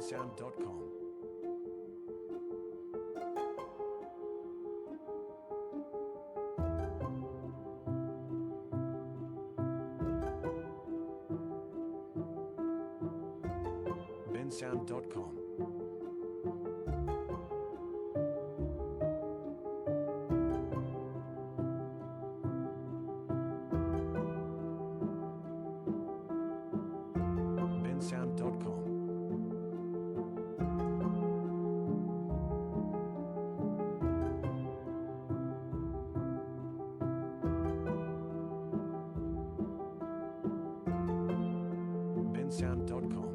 simonsound.com. bensound.com bensound.com.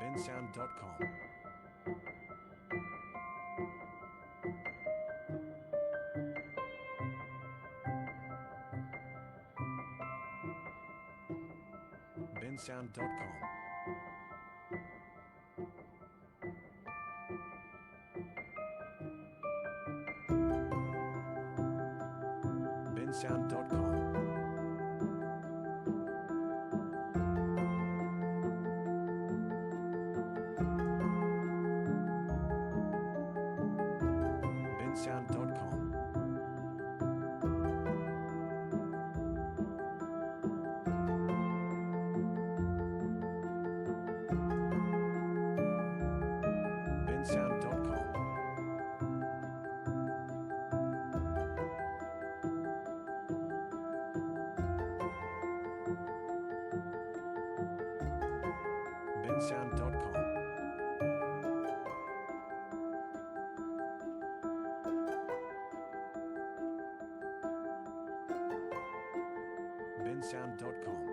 bensound.com. bensound.com. dragonsound.com. bensound.com simonsound.com. bensound.com